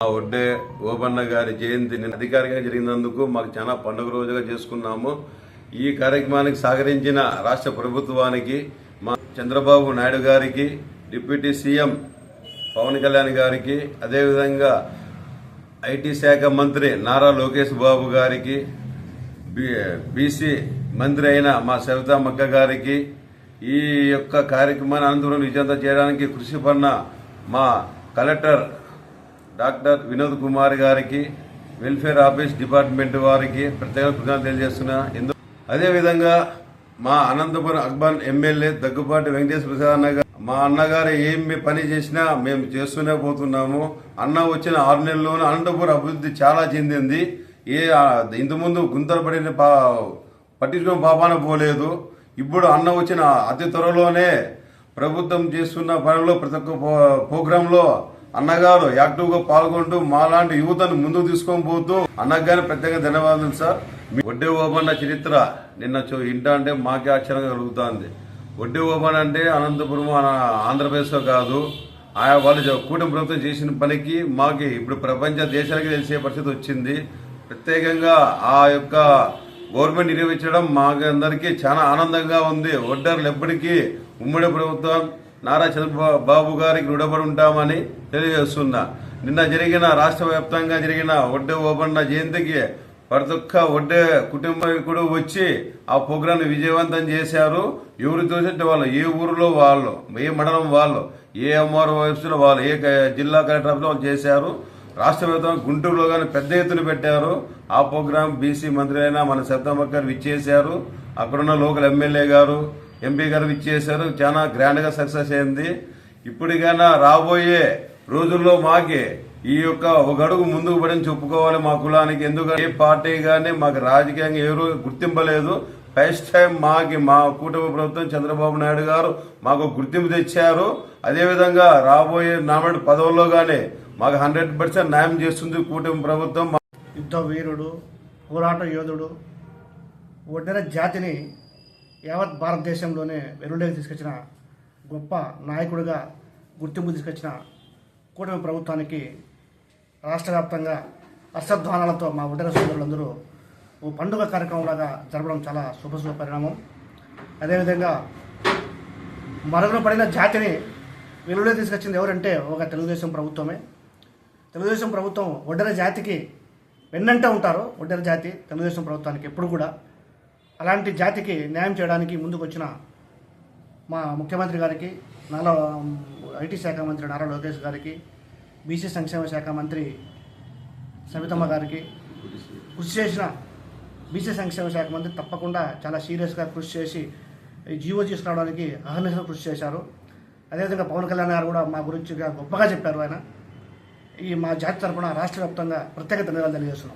మా ఒడ్డే ఓబన్న గారి జయంతి అధికారికంగా జరిగినందుకు మాకు చాలా పండుగ రోజుగా చేసుకున్నాము. ఈ కార్యక్రమానికి సహకరించిన రాష్ట్ర ప్రభుత్వానికి మా చంద్రబాబు నాయుడు గారికి డిప్యూటీ సీఎం పవన్ కళ్యాణ్ గారికి అదేవిధంగా ఐటీ శాఖ మంత్రి నారా లోకేష్ బాబు గారికి బీసీ మంత్రి అయిన మా సవితామక్క గారికి ఈ యొక్క కార్యక్రమాన్ని అనంతరం విజయంతం చేయడానికి కృషి పడిన మా కలెక్టర్ డాక్టర్ వినోద్ కుమార్ గారికి వెల్ఫేర్ ఆఫీస్ డిపార్ట్మెంట్ వారికి ప్రత్యేక కృతజ్ఞతలు తెలియజేస్తున్నా. ఎందుకు అదేవిధంగా మా అనంతపురం అర్బన్ ఎమ్మెల్యే దగ్గుపాటి వెంకటేశ్వర ప్రసాద్ అన్న మా అన్నగారు ఏమి పని చేసినా మేము చేస్తూనే పోతున్నాము. అన్న వచ్చిన ఆరు నెలల్లోనే అనంతపురం అభివృద్ధి చాలా చెందింది. ఏ ఇంతకుముందు గుంతలు పడిన పా పట్టించుకుని పాపాన పోలేదు. ఇప్పుడు అన్న వచ్చిన అతి త్వరలోనే ప్రభుత్వం చేస్తున్న పనిలో ప్రతి ఒక్క ప్రోగ్రాంలో అన్నగారు యాక్టివ్గా పాల్గొంటూ మాలాంటి యువతను ముందుకు తీసుకొని పోతూ అన్నగారిని ప్రత్యేక ధన్యవాదాలు సార్. మీ ఓబన్న చరిత్ర నిన్న చూ- ఇంట అంటే మాకే ఆశ్చర్యంగా కలుగుతుంది. వడ్డే ఓబన్ అంటే అనంతపురం ఆంధ్రప్రదేశ్లో కాదు. ఆయా వాళ్ళు కూటమి ప్రభుత్వం చేసిన పనికి మాకి ఇప్పుడు ప్రపంచ దేశాలకి తెలిసే పరిస్థితి వచ్చింది. ప్రత్యేకంగా ఆ యొక్క గవర్నమెంట్ నిర్వహించడం మాకందరికీ చాలా ఆనందంగా ఉంది. ఒడ్డర్లు ఎప్పటికీ ఉమ్మడి ప్రభుత్వం నారా చంద్రబాబు గారికి రుణపడి ఉంటామని తెలియజేస్తున్నా. నిన్న జరిగిన రాష్ట్ర వ్యాప్తంగా జరిగిన ఒడ్డే ఓబన్న జయంతికి ప్రతి ఒక్క ఒడ్డే కుటుంబీకుడు వచ్చి ఆ ప్రోగ్రాం విజయవంతం చేశారు. ఎవరు చూసినట్టు వాళ్ళు? ఏ ఊరిలో వాళ్ళు? ఏ మండలం వాళ్ళు? ఏ ఎంఆర్ఓ లో వాళ్ళు? ఏ జిల్లా కలెక్టర్ ఆఫీస్లో వాళ్ళు చేశారు. రాష్ట్ర ప్రభుత్వం గుంటూరులో కానీ పెద్ద ఎత్తున పెట్టారు. ఆ ప్రోగ్రాం బీసీ మంత్రి అయినా మన శబ్దం గారు విచ్చేశారు. అక్కడున్న లోకల్ ఎమ్మెల్యే గారు ఎంపీ గారు ఇచ్చేసారు చాలా గ్రాండ్గా సక్సెస్ అయింది. ఇప్పటికైనా రాబోయే రోజుల్లో మాకే ఈ యొక్క ఒక అడుగు ముందుకు పడని చెప్పుకోవాలి మా కులానికి. ఎందుకంటే ఏ పార్టీ కానీ మాకు రాజకీయంగా ఎవరు గుర్తింపలేదు. ఫస్ట్ టైం మాకి మా కూటమి ప్రభుత్వం చంద్రబాబు నాయుడు గారు మాకు గుర్తింపు తెచ్చారు. అదేవిధంగా రాబోయే నామినేట్ పదవుల్లో కానీ మాకు హండ్రెడ్ పర్సెంట్ న్యాయం చేస్తుంది కూటమి ప్రభుత్వం. యుద్ధ వీరుడు పోరాట యోధుడు ఒడ్డెర జాతిని యావత్ భారతదేశంలోనే వెలుగులోకి తీసుకొచ్చిన గొప్ప నాయకుడిగా గుర్తింపు తీసుకొచ్చిన కూటమి ప్రభుత్వానికి రాష్ట్ర వ్యాప్తంగా హర్షధ్వానాలతో మా ఉడర సోదరులందరూ ఓ పండుగ కార్యక్రమంలాగా జరపడం చాలా శుభశుభ పరిణామం. అదేవిధంగా మరుగున పడిన జాతిని వెలుగులో తీసుకొచ్చింది ఎవరంటే ఒక తెలుగుదేశం ప్రభుత్వమే. తెలుగుదేశం ప్రభుత్వం ఒడ్డర జాతికి వెన్నంటే ఉంటారు ఒడ్డర జాతి తెలుగుదేశం ప్రభుత్వానికి ఎప్పుడు కూడా. అలాంటి జాతికి న్యాయం చేయడానికి ముందుకొచ్చిన మా ముఖ్యమంత్రి గారికి నాలో ఐటీ శాఖ మంత్రి నారా లోకేష్ గారికి బీసీ సంక్షేమ శాఖ మంత్రి సవితమ్మ గారికి కృషి చేసిన బీసీ సంక్షేమ శాఖ మంత్రి తప్పకుండా చాలా సీరియస్గా కృషి చేసి ఈ జీవో తీసుకురావడానికి అహర్నిశలు కృషి చేశారు. అదేవిధంగా పవన్ కళ్యాణ్ గారు కూడా మా గురించి గొప్పగా చెప్పారు ఆయన. ఈ మా జాతి తరఫున రాష్ట్ర వ్యాప్తంగా ప్రత్యేక ధన్యవాదాలు తెలియజేస్తున్నాం.